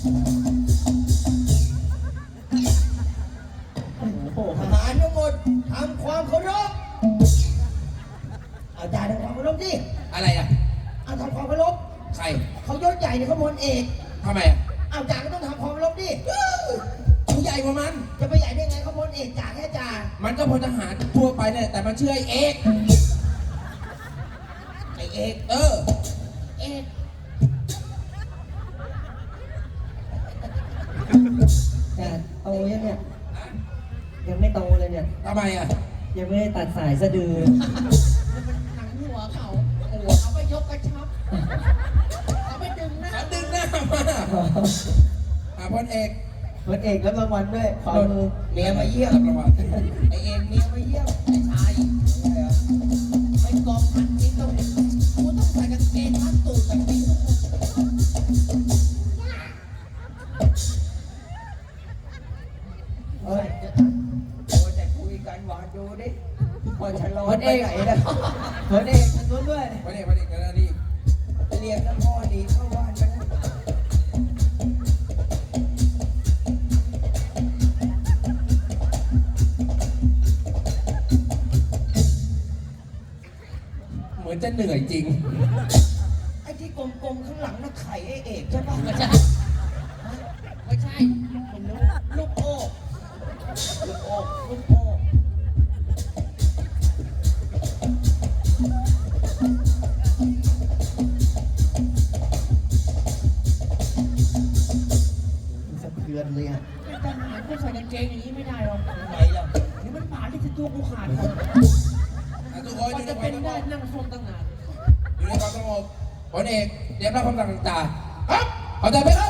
โอ้โหทหารทั้งหมดทำความเคารพเอาจ่าทำความเคารพดิอะไรอะเอาทำความเคารพใครเขายศใหญ่เนี่ยเขาพลเอกทำไมอะเอาจ่าก็ต้องทำความเคารพดิกูใหญ่กว่ามัน จะไปใหญ่ได้ไงเขาพลเอกจ่าแค่จ่ามันก็พลทหารทั่วไปเนี่ยแต่มันชื่อไอ้เอกไอเอกเออเอก แต่โตยังเนี่ย ยังไม่โตเลยเนี่ย ทำไมอะยังไม่ได้ตัดสายสะดือมันเป็นหนังหัวเขาหัวเขาไปยกกระชับเขาไปดึงหน้าเขาดึงหน้ามาอะพลเอกพลเอกรับรางวัลด้วยขอมือเมียมาเยี่ยมรับรางวัลไอเอกเมียมาเยี่ยมไอชาย ฉันรอพลไปเอกไหนนะพลเอกทางนู้นด้วยพลเอกพลเอกนะนี่เรียนแล้วพ่อดีเข้าบ้านมันเหมือนจะเหนื่อยจริง ไอ้ที่กลมๆข้างหลังน่ะไข่ไอ้เอกใช่ปะ เกงอย่างนี้ไม่ได้หรอกทำไมล่ะนี่มันหมาที่จะตัวกูขาดหมดอะทุกคนมัอนยู่ในจะคเป็วามนสงได้บนั่งส้มตั้งนานอยู่ในความสงบพลเอกเตรียมรับคำสั่งต่างๆครับเข้าใจไหมครั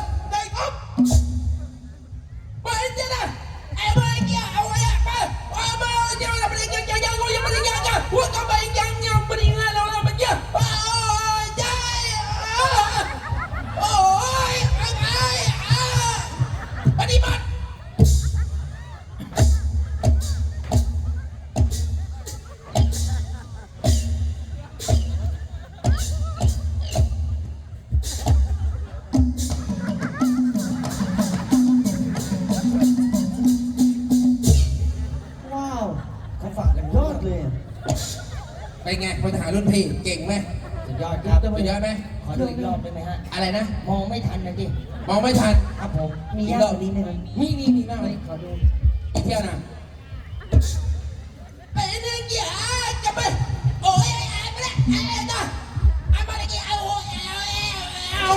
บได้ครับ เลยอะเป็นไงพลทหารรุ่นพี่เก่งไหมสุดยอดครับสุดยอดไหมขอดูอีกรอบได้ไหมฮะ อะไรนะ มองไม่ทันนะจิมองไม่ทัน ครับผม มียากกว่านี้ไหมครับมีมีมีมากเลยขอดูอีกเที่ยวนะไปเรื่องยาจะไปโอ้ยไอ้ไอ้ไปเลยไอ้ไอ้จ้ะไอ้มาเลยกี่เอาโอ้ยเอาเอา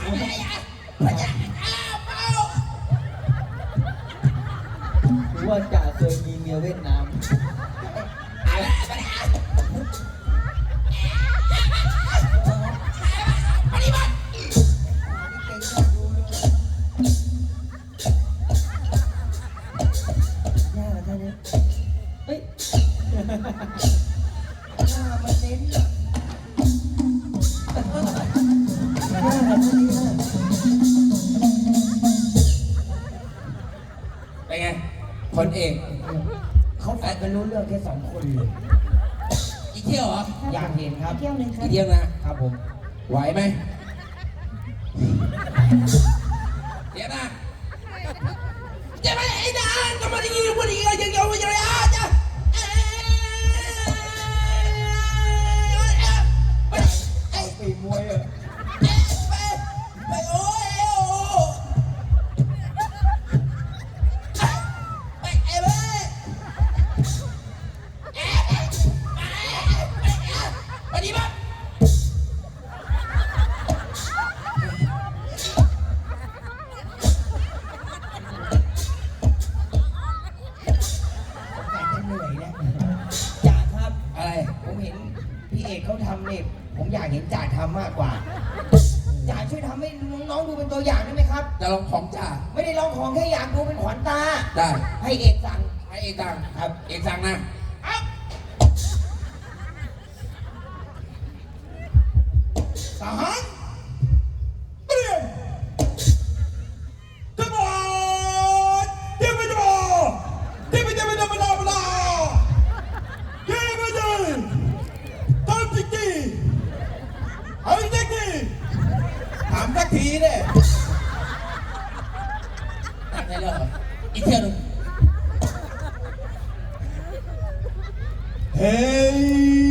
ไอ้ไอ้ไอ้พระเจ้า หน้ามันเน้นอะยากอะท่านนี้นะเป็นไงพลเอกเขาฝากกันรู้เรื่องแค่สองคนเลยอีกเที่ยวเหรออยากเห็นครับ เที่ยวหนึ่งครัอีบ กเที่ยวนะครับผม ไหวไหม ผมอยากเห็นจ่าทำมากกว่าจ่าช่วยทำให้น้องๆดูเป็นตัวอย่างได้ไหมครับ จะลองของจ่าไม่ได้ลองของแค่อยากดูเป็นขวัญตา ได้ให้เอกสั่งให้เอกสั่งครับ เอกสั่งนะอัพทหาร ได้แล้วเหรออีกเที่ยวหนึง Hey,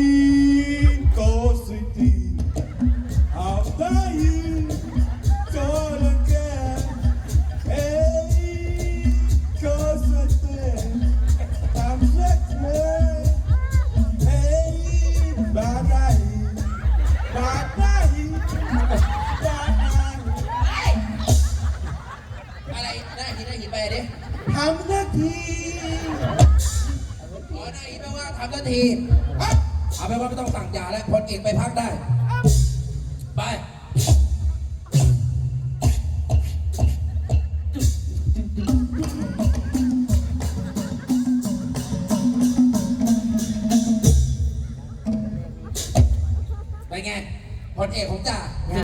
หินแปลว่าทำนทีเอาไปนว่าไม่ต้องสั่งยาแล้วพลเอกไปพักได้ ไปไปไงพลเอกของจ่า